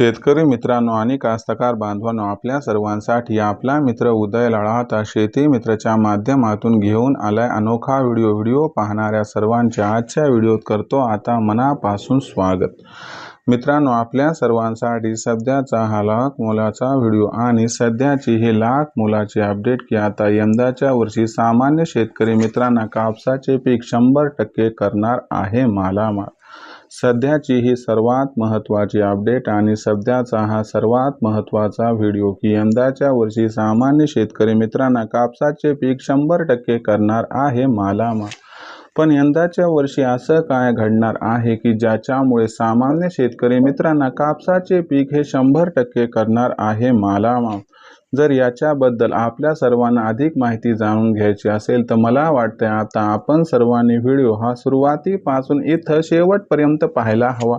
शेतकरी मित्रांनो आणि कास्तकार बांधवांनो आपल्या सर्वांसाठी आपला मित्र उदय लढाता शेती मित्रच्या माध्यमातून घेऊन आलाय अनोखा व्हिडिओ. व्हिडिओ पाहणाऱ्या सर्वांच्या आजच्या व्हिडिओत करतो आता मनापासून स्वागत. मित्रांनो आपल्या सर्वांसाठी सध्याचा हा लाख मोलाचा व्हिडिओ आणि सध्याची ही लाख मोलाची अपडेट की आता यंदाच्या वर्षी सामान्य शेतकरी मित्रांना कापसाचे पीक शंभर टक्के करणार आहे मालामाल. सध्याची ही सर्वात महत्त्वाची अपडेट आणि सध्याचा हा सर्वात महत्त्वाचा व्हिडिओ की यंदाच्या वर्षी सामान्य शेतकरी मित्रांना कापसाचे पीक शंभर टक्के करणार आहे मालामा. पण यंदाच्या वर्षी असं काय घडणार आहे की ज्याच्यामुळे सामान्य शेतकरी मित्रांना कापसाचे पीक हे शंभर टक्के करणार आहे मालामाल जर याच्याबद्दल आपल्या सर्वांना अधिक माहिती जाणून घ्यायची असेल तर मला वाटते आता आपण सर्वांनी व्हिडिओ हा सुरुवातीपासून इथं शेवटपर्यंत पाहायला हवा.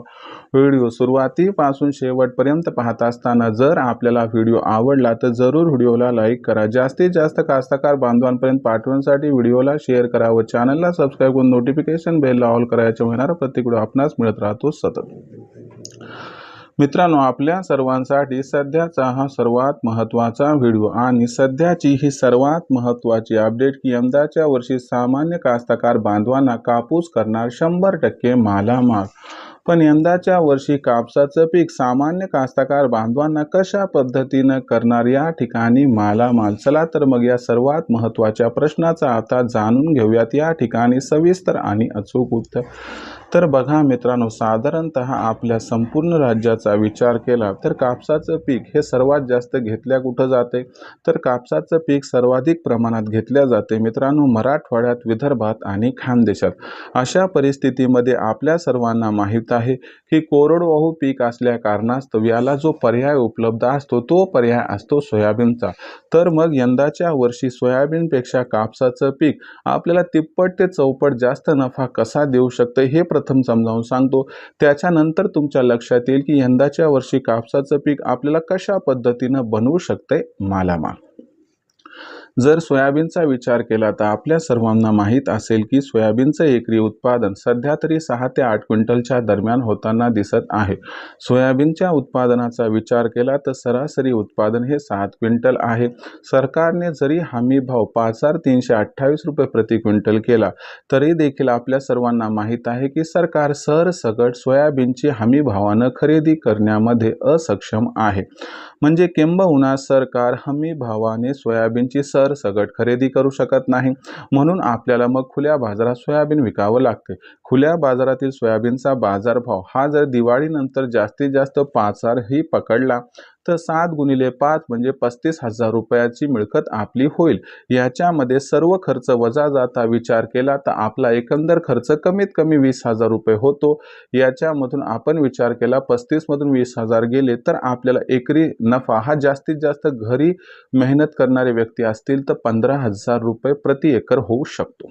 व्हिडिओ सुरुवातीपासून शेवटपर्यंत पाहत असताना जर आपल्याला व्हिडिओ आवडला तर जरूर व्हिडिओला लाईक करा. जास्तीत जास्त कास्तकार बांधवांपर्यंत पाठवण्यासाठी व्हिडिओला शेअर करा व चॅनलला सबस्क्राईब करून नोटिफिकेशन बेलला ऑल करायच्या होणारा प्रत्येक व्हिडिओ आपणास मिळत राहतो सतत. मित्रांनो आपल्या सर्वांसाठी सध्याचा हा सर्वात महत्त्वाचा व्हिडिओ आणि सध्याची ही सर्वात महत्त्वाची अपडेट की यंदाच्या वर्षी सामान्य कास्तकार बांधवांना कापूस करणार शंभर टक्के मालामाल. पण यंदाच्या वर्षी कापसाचं पीक सामान्य कास्तकार बांधवांना कशा पद्धतीनं करणार या ठिकाणी मालामाल? चला तर मग या सर्वात महत्त्वाच्या प्रश्नाचा आता जाणून घेऊयात. या ठिकाणी सविस्तर आणि अचूक उत्तर. तर बघा मित्रांनो साधारणतः आपल्या संपूर्ण राज्याचा विचार केला तर कापसाचं पीक हे सर्वात जास्त घेतल्या कुठं जाते? तर कापसाचं पीक सर्वाधिक प्रमाणात घेतल्या जाते मित्रांनो मराठवाड्यात विदर्भात आणि खानदेशात. अशा परिस्थितीमध्ये आपल्या सर्वांना माहीत आहे की कोरडवाहू पीक असल्या कारणास्तव याला जो पर्याय उपलब्ध असतो तो पर्याय असतो सोयाबीनचा. तर मग यंदाच्या वर्षी सोयाबीनपेक्षा कापसाचं पीक आपल्याला तिप्पट ते चौपट जास्त नफा कसा देऊ शकतं हे प्र प्रथम समजावून सांगतो. त्याच्यानंतर तुमच्या लक्षात येईल की यंदाच्या वर्षी कापसाचं पीक आपल्याला कशा पद्धतीनं बनवू शकते मालामाल. जर सोयाबीनचा विचार केला तर आपल्या सर्वांना माहीत असेल की सोयाबीनचं एकरी उत्पादन सध्या तरी सहा ते आठ क्विंटलच्या दरम्यान होताना दिसत आहे. सोयाबीनच्या उत्पादनाचा विचार केला तर सरासरी उत्पादन हे सात क्विंटल आहे. सरकारने जरी हमी भाव पाच हजार तीनशे अठ्ठावीस रुपये प्रति क्विंटल केला तरी देखील आपल्या सर्वांना माहीत आहे की सरकार सरसकट सोयाबीनची हमी भावानं खरेदी करण्यामध्ये असक्षम आहे. म्हणजे किंबहुना सरकार हमी भावाने सोयाबीनची तर सगट खरेदी करू शकत नाही. म्हणून आपल्याला मग खुल्या बाजारात सोयाबीन विकावं लागते. खुल्या बाजारातील सोयाबीनचा बाजारभाव हा जर दिवाळीनंतर जास्तीत जास्त पाच ही पकडला तर सात गुणिले पाच म्हणजे पस्तीस हजार रुपयाची मिळकत आपली होईल. याच्यामध्ये सर्व खर्च वजा जाता विचार केला तर आपला एकंदर खर्च कमीत कमी वीस हजार रुपये होतो. याच्यामधून आपण विचार केला पस्तीसमधून वीस हजार गेले तर आपल्याला एकरी नफा हा जास्तीत जास्त घरी मेहनत करणारे व्यक्ती असतील तर पंधरा हजार रुपये प्रति एकर होऊ शकतो.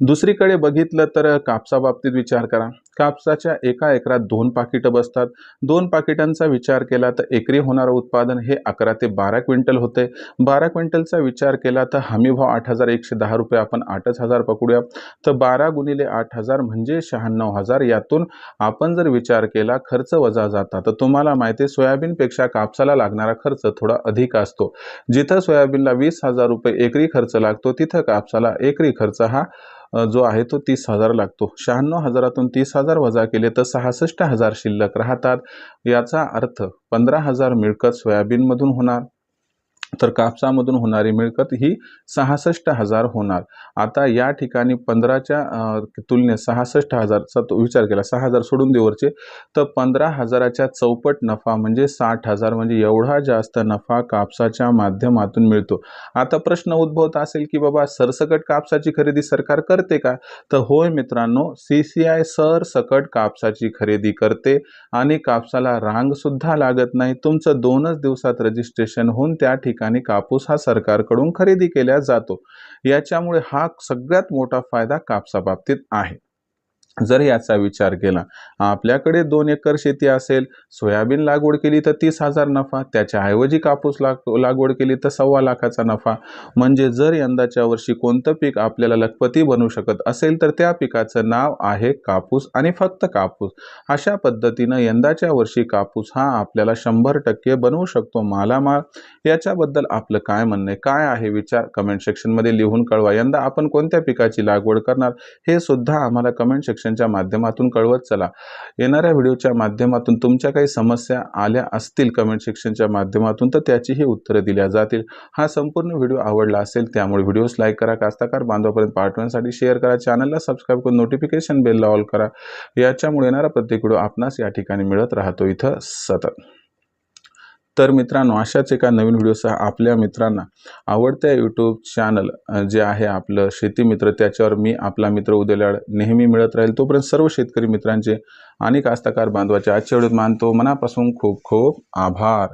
दुसरीकडे बघितलं तर कापसाबाबतीत विचार करा. कापसाच्या एका एकरात दोन पाकिटं बसतात. दोन पाकिटांचा विचार केला तर एकरी होणारं उत्पादन हे अकरा ते बारा क्विंटल होते. बारा क्विंटलचा विचार केला तर हमी भाव आठ हजार एकशे दहा रुपये. आपण आठच हजार पकडूया. तर बारा गुणिले आठ हजार म्हणजे शहाण्णव हजार. यातून आपण जर विचार केला खर्च वजा जाता. तर तुम्हाला माहिती आहे सोयाबीनपेक्षा कापसाला लागणारा खर्च थोडा अधिक असतो. जिथं सोयाबीनला वीस हजार रुपये एकरी खर्च लागतो तिथं कापसाला एकरी खर्च हा जो आहे तो तीस हजार लागतो. शहाण्णव हजारातून तीस हजार वजा केले तर सहासष्ट हजार शिल्लक राहतात. याचा अर्थ पंधरा हजार मिळकत सोयाबीनमधून होणार. तर कापसामधून होणारी मिळकत ही सहासष्ट हजार होणार. आता या ठिकाणी पंधराच्या तुलनेत सहासष्ट हजारचा तो विचार केला. सहा हजार सोडून देवरचे तर पंधरा हजाराच्या चौपट नफा म्हणजे साठ हजार म्हणजे एवढा जास्त नफा कापसाच्या माध्यमातून मिळतो. आता प्रश्न उद्भवत असेल की बाबा सरसकट कापसाची खरेदी सरकार करते का? तर होय मित्रांनो सी सी आय सरसकट कापसाची खरेदी करते आणि कापसाला रांगसुद्धा लागत नाही. तुमचं दोनच दिवसात रजिस्ट्रेशन होऊन त्या ठिकाणी ठिकाणी कापूस हा सरकारकडून खरेदी केला जातो. याच्यामुळे हा सगळ्यात मोठा फायदा कापसाबाबतीत आहे. जर याचा विचार केला आपल्याकडे दोन एकर शेती असेल सोयाबीन लागवड केली तर तीस हजार नफा त्याच्याऐवजी कापूस लाग लागवड केली तर सव्वा लाखाचा नफा. म्हणजे जर यंदाच्या वर्षी कोणतं पीक आपल्याला लखपती बनू शकत असेल तर त्या पिकाचं नाव आहे कापूस आणि फक्त कापूस. अशा पद्धतीनं यंदाच्या वर्षी कापूस हा आपल्याला शंभर टक्के बनवू शकतो मालामाल. याच्याबद्दल आपलं काय म्हणणं आहे? काय आहे विचार? कमेंट सेक्शनमध्ये लिहून कळवा. यंदा आपण कोणत्या पिकाची लागवड करणार हे सुद्धा आम्हाला कमेंट क्वेश्चनच्या माध्यमातून कळवत चला. येणाऱ्या व्हिडिओच्या माध्यमातून तुमच्या काही समस्या आल्या असतील कमेंट सेक्शनच्या माध्यमातून तर त्याचीही उत्तरं दिल्या जातील. हा संपूर्ण व्हिडिओ आवडला असेल त्यामुळे व्हिडिओज लाईक करा कास्ताकार बांधवापर्यंत पाठवण्यासाठी शेअर करा चॅनलला सबस्क्राईब करून नोटिफिकेशन बेलला ऑल करा. याच्यामुळे येणारा प्रत्येक व्हिडिओ आपणास या ठिकाणी मिळत राहतो. इथं सतत. तर मित्रांनो अशाच एका नवीन व्हिडिओसह आपल्या मित्रांना आवडत्या यूट्यूब चॅनल जे आहे आपलं शेती मित्र त्याच्यावर मी आपला मित्र उदयलाड नेहमी मिळत राहील. तोपर्यंत सर्व शेतकरी मित्रांचे आणि कास्तकार बांधवाचे आजच्या व्हिडिओत मानतो. मनापासून खूप खूप आभार.